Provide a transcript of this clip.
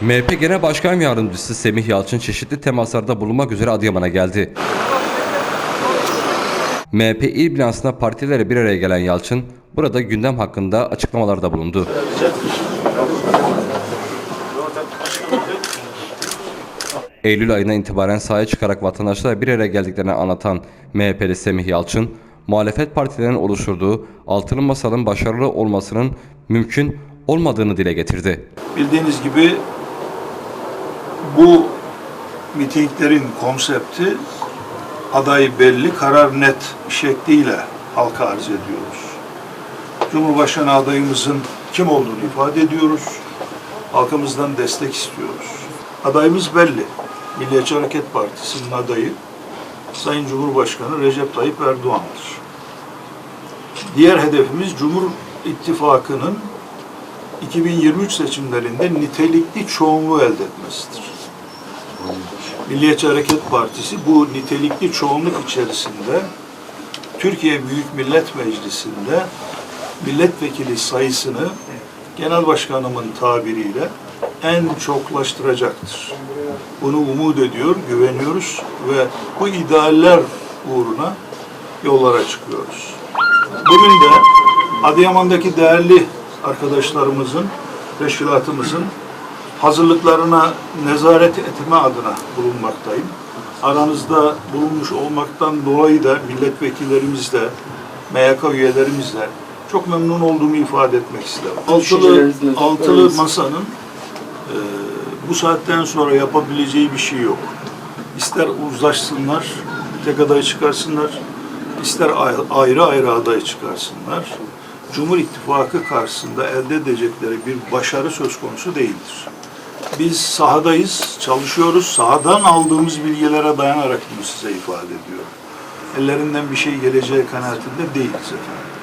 MHP Genel Başkan Yardımcısı Semih Yalçın çeşitli temaslarda bulunmak üzere Adıyaman'a geldi. MHP il binasında partilere bir araya gelen Yalçın, burada gündem hakkında açıklamalarda bulundu. Eylül ayına itibaren sahaya çıkarak vatandaşlara bir araya geldiklerini anlatan MHP'li Semih Yalçın, muhalefet partilerinin oluşturduğu altılı masanın başarılı olmasının mümkün olmadığını dile getirdi. Bildiğiniz gibi bu mitinglerin konsepti aday belli, karar net şekliyle halka arz ediyoruz. Cumhurbaşkanı adayımızın kim olduğunu ifade ediyoruz. Halkımızdan destek istiyoruz. Adayımız belli. Milliyetçi Hareket Partisi'nin adayı Sayın Cumhurbaşkanı Recep Tayyip Erdoğan'dır. Diğer hedefimiz Cumhur İttifakı'nın 2023 seçimlerinde nitelikli çoğunluğu elde etmesidir. Milliyetçi Hareket Partisi bu nitelikli çoğunluk içerisinde Türkiye Büyük Millet Meclisi'nde milletvekili sayısını genel başkanımın tabiriyle en çoklaştıracaktır. Bunu umut ediyor, güveniyoruz ve bu idealler uğruna yollara çıkıyoruz. Bugün de Adıyaman'daki değerli arkadaşlarımızın, teşkilatımızın hazırlıklarına nezaret etme adına bulunmaktayım. Aranızda bulunmuş olmaktan dolayı da milletvekillerimizle, MYK üyelerimizle çok memnun olduğumu ifade etmek isterim. Altılı, altılı masanın e, bu saatten sonra yapabileceği bir şey yok. İster uzlaşsınlar, tek aday çıkarsınlar, ister ay- ayrı ayrı aday çıkarsınlar. Cumhur İttifakı karşısında elde edecekleri bir başarı söz konusu değildir. Biz sahadayız, çalışıyoruz. Sahadan aldığımız bilgilere dayanarak bunu size ifade ediyorum. Ellerinden bir şey geleceği kanaatinde değiliz efendim.